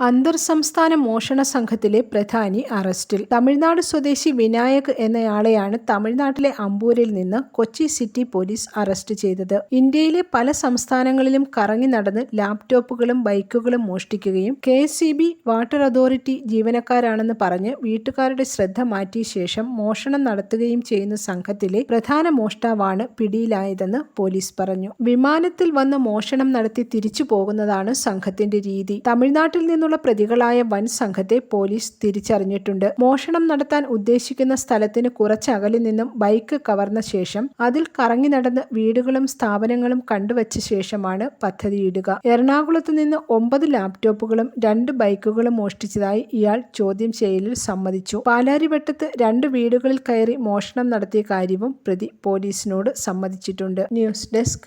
അന്തർ സംസ്ഥാന മോഷണ സംഘത്തിലെ പ്രധാനി അറസ്റ്റിൽ. തമിഴ്നാട് സ്വദേശി വിനായക് എന്നയാളെയാണ് തമിഴ്നാട്ടിലെ അമ്പൂരിൽ നിന്ന് കൊച്ചി സിറ്റി പോലീസ് അറസ്റ്റ് ചെയ്തത്. ഇന്ത്യയിലെ പല സംസ്ഥാനങ്ങളിലും കറങ്ങി നടന്ന് ലാപ്ടോപ്പുകളും ബൈക്കുകളും മോഷ്ടിക്കുകയും കെ വാട്ടർ അതോറിറ്റി ജീവനക്കാരാണെന്ന് പറഞ്ഞ് വീട്ടുകാരുടെ ശ്രദ്ധ മാറ്റിയ ശേഷം മോഷണം നടത്തുകയും ചെയ്യുന്ന സംഘത്തിലെ പ്രധാന മോഷ്ടാവാണ് പിടിയിലായതെന്ന് പോലീസ് പറഞ്ഞു. വിമാനത്തിൽ വന്ന് മോഷണം നടത്തി തിരിച്ചു പോകുന്നതാണ് സംഘത്തിന്റെ രീതി. തമിഴ്നാട്ടിൽ നിന്നുള്ള പ്രതികളായ വൻ സംഘത്തെ പോലീസ് തിരിച്ചറിഞ്ഞിട്ടുണ്ട്. മോഷണം നടത്താൻ ഉദ്ദേശിക്കുന്ന സ്ഥലത്തിന് കുറച്ചകലിൽ നിന്നും ബൈക്ക് കവർന്ന ശേഷം അതിൽ കറങ്ങി നടന്ന് വീടുകളും സ്ഥാപനങ്ങളും കണ്ടുവച്ച ശേഷമാണ് പദ്ധതിയിടുക എറണാകുളത്ത് നിന്ന് ഒമ്പത് ലാപ്ടോപ്പുകളും രണ്ട് ബൈക്കുകളും മോഷ്ടിച്ചതായി ഇയാൾ ചോദ്യം ചെയ്യലിൽ സമ്മതിച്ചു. പാലാരിവട്ടത്ത് രണ്ട് വീടുകളിൽ കയറി മോഷണം നടത്തിയ കാര്യവും പ്രതി പോലീസിനോട് സമ്മതിച്ചിട്ടുണ്ട്. News desk